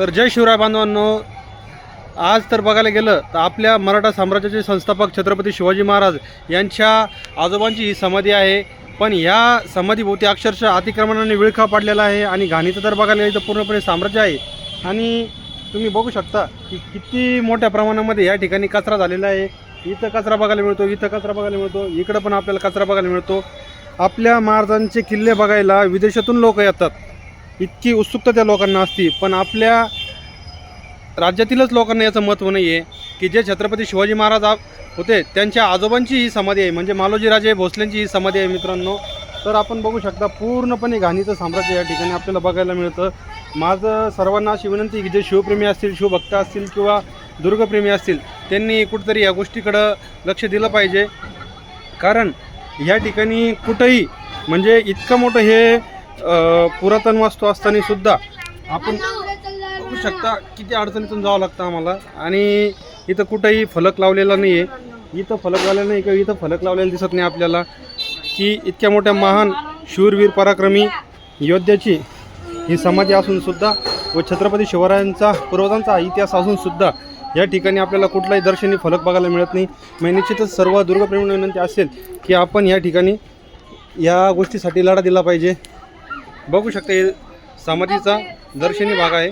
तर जय शिवराय बांधवांनो. आज तर बघायला गेलं तर आपल्या मराठा साम्राज्याचे संस्थापक छत्रपती शिवाजी महाराज यांच्या आजोबांची ही समाधी आहे. पण ह्या समाधीभोवती अक्षरशः अतिक्रमणाने विळखा पाडलेला आहे आणि घाणीचं तर बघायला गेलं तर पूर्णपणे साम्राज्य आहे. आणि तुम्ही बघू शकता की किती मोठ्या प्रमाणामध्ये या ठिकाणी कचरा झालेला आहे. इथं कचरा बघायला मिळतो इथं कचरा बघायला मिळतो इकडं पण आपल्याला कचरा बघायला मिळतो. आपल्या महाराजांचे किल्ले बघायला विदेशातून लोक येतात. इतकी उत्सुकता त्या लोकांना असती. पण आपल्या राज्यातीलच लोकांना याचं महत्त्व नाही आहे की जे छत्रपती शिवाजी महाराज होते त्यांच्या आजोबांची ही समाधी आहे. म्हणजे मालोजीराजे भोसलेंची ही समाधी आहे मित्रांनो. तर आपण बघू शकता पूर्णपणे घाणीचं साम्राज्य या ठिकाणी आपल्याला बघायला मिळतं. माझं सर्वांना अशी विनंती की जे शिवप्रेमी असतील शिवभक्त असतील किंवा दुर्गप्रेमी असतील त्यांनी कुठंतरी या गोष्टीकडं लक्ष दिलं पाहिजे. कारण या ठिकाणी कुठंही म्हणजे इतकं मोठं हे पुरातन वास्तू असताना सुद्धा आपण बघू शकता किती अडचणीतून जावं लागतं आम्हाला. आणि इथं कुठंही फलक लावलेला नाही आहे इथं फलक लावलेला नाही किंवा इथं फलक लावलेला दिसत नाही आपल्याला. की इतक्या मोठ्या महान शूरवीर पराक्रमी योद्ध्याची ही समाधी असूनसुद्धा व छत्रपती शिवरायांचा पूर्वजांचा इतिहास असूनसुद्धा या ठिकाणी आपल्याला कुठलाही दर्शनी फलक बघायला मिळत नाही. मग निश्चितच सर्व दुर्गप्रेमी विनंती असेल की आपण या ठिकाणी या गोष्टीसाठी लढा दिला पाहिजे. बघू शकता समाधीचा दर्शनी भाग आहे.